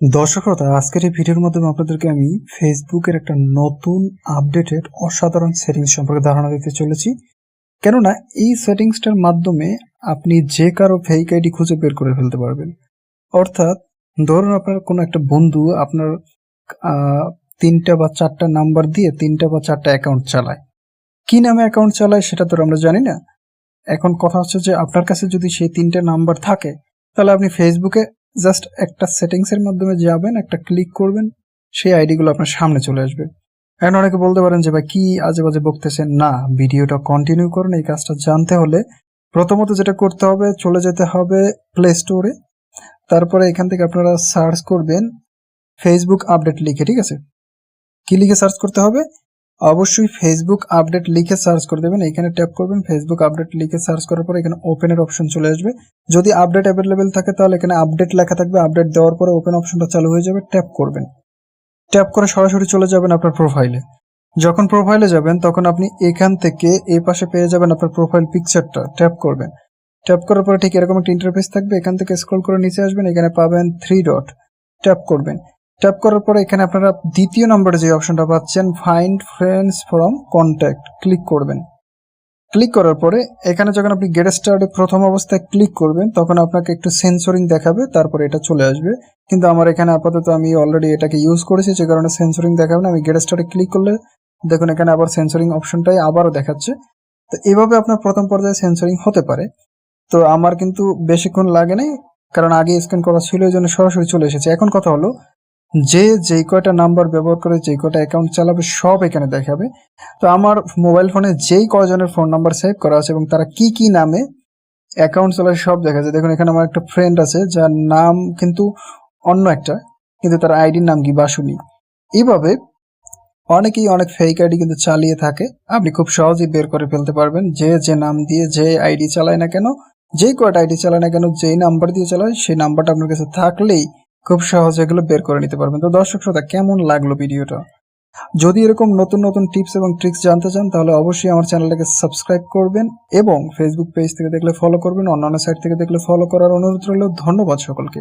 দর্শক শ্রোতা, আজকের এই ভিডিওর মাধ্যমে আপনাদেরকে আমি ফেসবুকের একটা নতুন আপডেটেড অসাধারণ সেটিংস সম্পর্কে ধারণা দিতে চলেছি। কেননা এই সেটিংসটার মাধ্যমে আপনি যে কারও ফেক আইডি খুঁজে বের করে ফেলতে পারবেন। অর্থাৎ ধরুন আপনার কোনো একটা বন্ধু আপনার তিনটা বা চারটা নাম্বার দিয়ে তিনটা বা চারটা অ্যাকাউন্ট চালায়। কি নামে অ্যাকাউন্ট চালায় সেটা তো আমরা জানি না। এখন কথা হচ্ছে যে আপনার কাছে যদি সেই তিনটা নাম্বার থাকে, তাহলে আপনি ফেসবুকে জাস্ট একটা সেটিংসের মাধ্যমে যাবেন, একটা ক্লিক করবেন, সেই আইডি গুলো আপনার সামনে চলে আসবে। এখন অনেকে বলতে পারেন যে, ভাই, কি আজে বাজে বকতেছেন? না, ভিডিওটা কন্টিনিউ করুন, এই কাজটা জানতে হলে প্রথমত যেটা করতে হবে, চলে যেতে হবে প্লে স্টোরে তারপরে এখান থেকে আপনারা সার্চ করবেন ফেসবুক আপডেট লিখে, ঠিক আছে? কি লিখে সার্চ করতে হবে? অবশ্যই ফেসবুক আপডেট লিখে সার্চ করে দেবেন। এখানে ট্যাপ করবেন ফেসবুক আপডেট লিখে সার্চ করার পর এখানে ওপেনের অপশন চলে আসবে। যদি আপডেট অ্যাভেলেবেল থাকে তাহলে এখানে আপডেট লেখা থাকবে। আপডেট দেওয়ার পরে ওপেন অপশনটা চালু হয়ে যাবে ট্যাপ করবেন। ট্যাপ করে সরাসরি চলে যাবেন আপনার প্রোফাইলে যখন প্রোফাইলে যাবেন, তখন আপনি এখান থেকে এই পাশে পেয়ে যাবেন আপনার প্রোফাইল পিকচারটা ট্যাপ করবেন। ট্যাপ করার পরে ঠিক এরকম একটা ইন্টারফেস থাকবে। এখান থেকে স্ক্রল করে নিচে আসবেন। এখানে পাবেন থ্রি ডট ট্যাপ করবেন। ট্যাপ করার পরে এখানে আপনারা দ্বিতীয় নম্বরে যে অপশনটা পাচ্ছেন find friends from contact click করবেন। ক্লিক করার পরে এখানে যখন আপনি গেট স্টার্টে প্রথম অবস্থায় ক্লিক করবেন, তখন আপনাকে একটু সেন্সরিং দেখাবে, তারপরে এটা চলে আসবে। কিন্তু আমার এখানে আপাতত আমি অলরেডি এটাকে ইউজ করেছি, যে কারণে সেন্সরিং দেখাবে না। আমি গেট স্টার্টে ক্লিক করলে দেখুন এখানে আবার সেন্সরিং অপশনটাই আবারও দেখাচ্ছে। তো এভাবে আপনার প্রথম পর্যায়ে সেন্সরিং হতে পারে। তো আমার কিন্তু বেশিক্ষণ লাগে নাই, কারণ আগে স্ক্যান করা ছিল এই জন্য সরাসরি চলে এসেছে। এখন কথা হলো যে যেই কয়টা নাম্বার ব্যবহার করে যেই কয়টা অ্যাকাউন্ট চালাবে সব এখানে দেখাবে। তো আমার মোবাইল ফোনে যেই কয়জনের ফোন নাম্বার সেভ করা আছে এবং তারা কি কি নামে অ্যাকাউন্ট চালায় সব দেখা যায়। দেখুন, এখানে আমার একটা ফ্রেন্ড আছে, যার নাম কিন্তু অন্য একটা, কিন্তু তার আইডির নাম কি বাসুনি এইভাবে অনেকেই অনেক ফেক আইডি কিন্তু চালিয়ে থাকে। আপনি খুব সহজেই বের করে ফেলতে পারবেন। যে যে নাম দিয়ে যে আইডি চালায় না কেন যেই কয়টা আইডি চালায় না কেন, যেই নাম্বার দিয়ে চালায়, সেই নাম্বারটা আপনার কাছে থাকলেই খুব সহজে এগুলো বের করে নিতে পারবেন। তো দর্শক শ্রোতা, কেমন লাগল ভিডিওটা? যদি এরকম নতুন নতুন টিপস এবং ট্রিক্স জানতে চান, তাহলে অবশ্যই আমার চ্যানেলটাকে সাবস্ক্রাইব করবেন এবং ফেসবুক পেজ থেকে দেখলে ফলো করবেন। অন্যান্য সাইট থেকে দেখলে ফলো করার অনুরোধ রইল। ধন্যবাদ সকলকে।